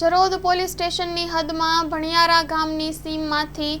Jarod police સ્ટેશનની હદમાં ભણિયારા ગામની સીમમાંથી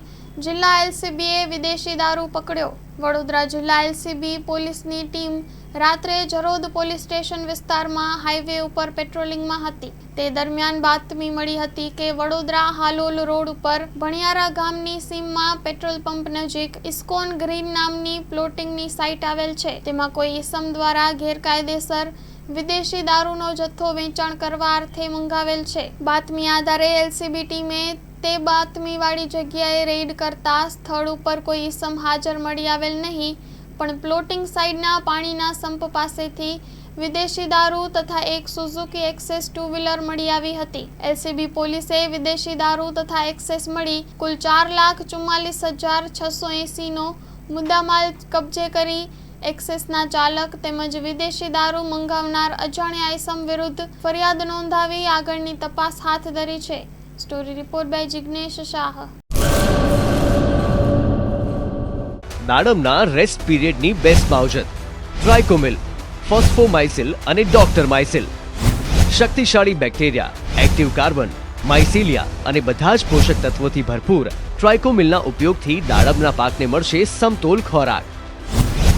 જિલ્લા એલસીબીએ વિદેશી દારૂ પકડ્યો. વડોદરા જિલ્લા એલસીબી પોલીસની ટીમ રાત્રે જરોદ પોલીસ સ્ટેશન વિસ્તારમાં હાઈવે ઉપર પેટ્રોલિંગમાં હતી. તે દરમિયાન બાતમી મળી હતી કે વડોદરા હાલોલ રોડ ઉપર ભણિયારા ગામની સીમમાં પેટ્રોલ પંપ નજીક ઇસ્કોન ગ્રીન નામની પ્લોટિંગની સાઇટ આવેલ છે. તેમાં કોઈ ઇસમ દ્વારા ગેરકાયદેસર વિદેશી દારૂનો જથ્થો વેચાણ કરવા અર્થે મંગાવેલ છે. બાતમી આધારે એલસીબી ટીમે તે બાતમીવાળી જગ્યાએ રેડ કરતા સ્થળ ઉપર કોઈ ઇસમ હાજર મળી આવેલ નહીં, પણ પ્લોટિંગ સાઇડના પાણીના સંપ પાસેથી વિદેશી દારૂ તથા એક સુઝુકી એક્સેસ ટુ વ્હીલર મળી આવી હતી. એલસીબી પોલીસે વિદેશી દારૂ તથા એક્સેસ મળી કુલ ચાર લાખ ચુમ્માલીસ હજાર છસો એંસીનો મુદ્દામાલ કબજે કરી એક્સેસના ચાલક તેમજ વિદેશી દારૂ મંગાવનાર અજાણ્યા આઈસમ વિરુદ્ધ ફરિયાદ નોંધાવી આગળની તપાસ હાથ ધરી છે. Story report by Jignesh Shah. દાડમના rest પીરિયડની બેસ્ટ માવજત ટ્રાયકોમિલ ફોસ્ફોમાઇસિલ અને ડોક્ટર માઇસિલ. શક્તિશાળી બેક્ટેરિયા, એક્ટિવ કાર્બન, માઇસિલિયા અને બધા જ પોષક તત્વોથી ભરપૂર. ટ્રાયકોમિલના ઉપયોગથી દાડમના પાકને મળશે સમતોલ ખોરાક.